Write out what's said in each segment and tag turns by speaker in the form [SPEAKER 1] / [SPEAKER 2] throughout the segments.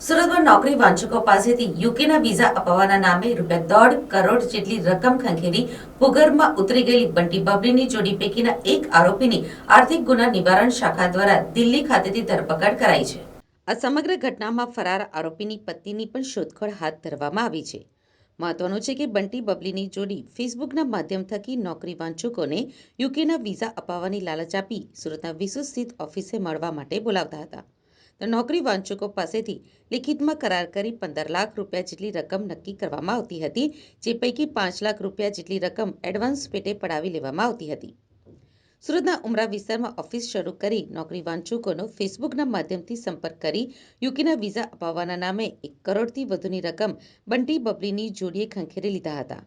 [SPEAKER 1] સુરતમાં નોકરી વાંચકો પાસેથી યુકેના વિઝા અપાવવાના નામે રૂપિયા દોઢ કરોડ જેટલી રકમ ખંખેરી ભૂગર્ભમાં ઉતરી ગયેલી બંટી બબલીની જોડી પૈકીના એક આરોપીની આર્થિક ગુના નિવારણ શાખા દ્વારા દિલ્હી ખાતેથી ધરપકડ કરાઈ છે. આ સમગ્ર ઘટનામાં ફરાર આરોપીની પત્નીની પણ શોધખોળ હાથ ધરવામાં આવી છે. મહત્વનું છે કે બંટી બબલીની જોડી ફેસબુકના માધ્યમ થકી નોકરી વાંચકોને યુકેના વિઝા અપાવવાની લાલચ આપી સુરતના વિસુ સ્થિત ઓફિસે મળવા માટે બોલાવતા હતા. તો નોકરી વાંચકો પાસેથી લિખિતમાં કરાર કરી પંદર લાખ રૂપિયા જેટલી રકમ નક્કી કરવામાં આવતી હતી, જે પૈકી પાંચ લાખ રૂપિયા જેટલી રકમ એડવાન્સ પેટે પડાવી લેવામાં આવતી હતી. સુરતના ઉમરા વિસ્તારમાં ઓફિસ શરૂ કરી નોકરી વાંચકોનો ફેસબુકના માધ્યમથી સંપર્ક કરી યુકેના વિઝા અપાવવાના નામે એક કરોડથી વધુની રકમ બંટી બબલીની જોડીએ ખંખેરી લીધા હતા.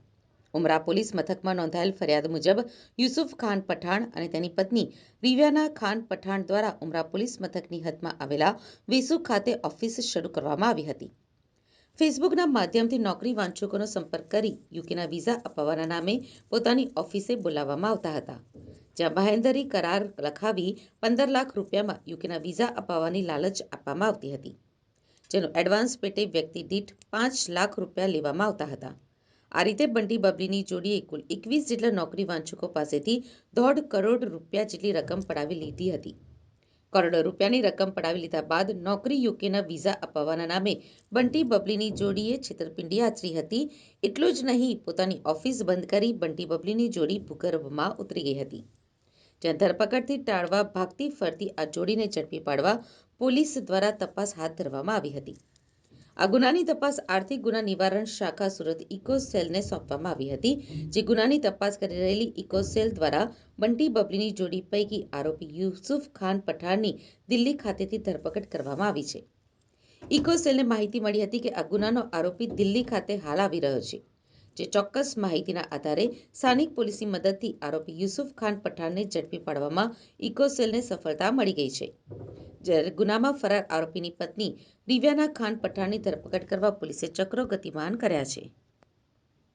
[SPEAKER 1] ઉમરા પોલીસ મથકમાં નોંધાયેલ ફરિયાદ મુજબ યુસુફ ખાન પઠાણ અને તેની પત્ની રિવ્યાના ખાન પઠાણ દ્વારા ઉમરા પોલીસ મથકની હદમાં આવેલા વેસુ ખાતે ઓફિસ શરૂ કરવામાં આવી હતી. ફેસબુકના માધ્યમથી નોકરી વાંચકોનો સંપર્ક કરી યુકેના વિઝા અપાવવાના નામે પોતાની ઓફિસે બોલાવવામાં આવતા હતા. જ્યાં બાહેંધરી કરાર લખાવી પંદર લાખ રૂપિયામાં યુકેના વિઝા અપાવવાની લાલચ આપવામાં આવતી હતી, જેનો એડવાન્સ પેટે વ્યક્તિ દીઠ પાંચ લાખ રૂપિયા લેવામાં આવતા હતા. આ રીતે બંટી બબલીની જોડીએ કુલ એકવીસ જેટલા નોકરી વાંચકો પાસેથી દોઢ કરોડ રૂપિયા જેટલી રકમ પડાવી લીધી હતી. કરોડો રૂપિયાની રકમ પડાવી લીધા બાદ નોકરી યુકેના વિઝા અપાવવાના નામે બંટી બબલીની જોડીએ છેતરપિંડી આચરી હતી. એટલું જ નહીં, પોતાની ઓફિસ બંધ કરી બંટી બબલીની જોડી ભૂગર્ભમાં ઉતરી ગઈ હતી. જ્યાં ધરપકડથી ટાળવા, ભાગતી ફરતી આ જોડીને ઝડપી પાડવા પોલીસ દ્વારા તપાસ હાથ ધરવામાં આવી હતી. આ ગુનાની તપાસ આર્થિક ગુના નિવારણ શાખા સુરત ઇકો સેલને સોંપવામાં આવી હતી, જે ગુનાની તપાસ કરી રહેલી ઇકો સેલ દ્વારા બંટી બબલીની જોડી પૈકી આરોપી યુસુફ ખાન પઠાણની દિલ્હી ખાતેથી ધરપકડ કરવામાં આવી છે. ઇકો સેલને માહિતી મળી હતી કે આ ગુનાનો આરોપી દિલ્હી ખાતે હાલ આવી રહ્યો છે, જે ચોક્કસ માહિતીના આધારે સ્થાનિક પોલીસની મદદથી આરોપી યુસુફ ખાન પઠાણને ઝડપી પાડવામાં ઇકોસેલને સફળતા મળી ગઈ છે. ગુનામાં ફરાર આરોપીની પત્ની દિવ્યાના ખાન પઠાણની ધરપકડ કરવા પોલીસે ચક્રો ગતિમાન કર્યા છે.